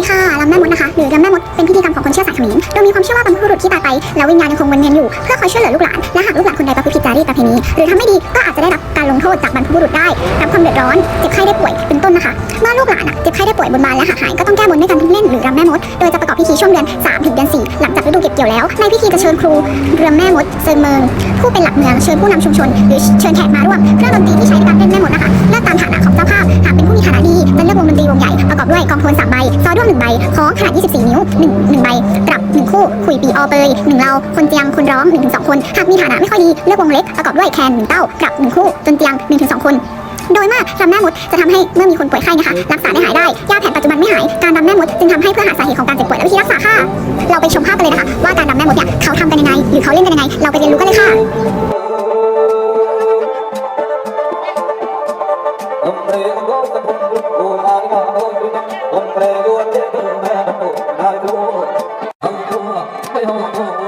ดีค่ะรำแม่มดนะคะ หรือรำแม่มดเป็นพิธีกรรมของคนเชื่อสายเขมรโดยมีความเชื่อว่าบรรพบุรุษที่ตายไป แล้ววิญญาณยังคงวนเวียนอยู่ เพื่อคอยช่วยเหลือลูกหลาน และหากลูกหลานคนใดประพฤติผิดจารีตประเพณี หรือทำไม่ดี ก็อาจจะได้รับการลงโทษจากบรรพบุรุษได้ รับความเดือดร้อน เจ็บไข้ได้ป่วย เป็นต้นนะคะ เมื่อลูกหลานเจ็บไข้ได้ป่วยบนบานและหากหายก็ต้องแก้บนด้วยการเล่นหรือรำแม่มด โดยจะประกอบพิธีช่วงเดือน3ถึงเดือน4หลังจากฤดูเก็บเกี่ยวแล้ว ในพิธีจะเชิญครูเรำแม่มดเซินเมืองผู้เป็นหลักเมือง เชิญผู้นำชุมชน หรือเชิญแขกมาร่วมเครื่อดนตรี ด้วยกองโทนสามใบ ซอด้วงหนึ่งใบของขนาด 24 นิ้วหนึ่งหนึ่งใบ ปรับหนึ่งคู่ขุยปีออเปยหนึ่งเรา คนเจียง คนร้อง1นถึงสคน หากมีฐานะไม่ค่อยดี เลือกวงเล็ก ประกอบด้วยแคนหนึ่งเต้า ปรับหนึ่งคู่ จนเจียง1นถึงสคนโดยมากรำแม่มดจะทำให้เมื่อมีคนป่วยไข้นะคะรักษาได้หายได้ยาแผนปัจจุบันไม่หายการรำแม่มดจึงทำให้เพื่อหาสาเหตุของการเจ็บป่วยและวิธีรักษาค่ะ เราไปชมภาพกันเลยนะคะ ว่าการรำแม่มดเนี่ยเขาทำกันยังไงหรือเขาเล่นกันยังไง เราไปเรียนรู้กันเลยค่ะ Hombre, Oh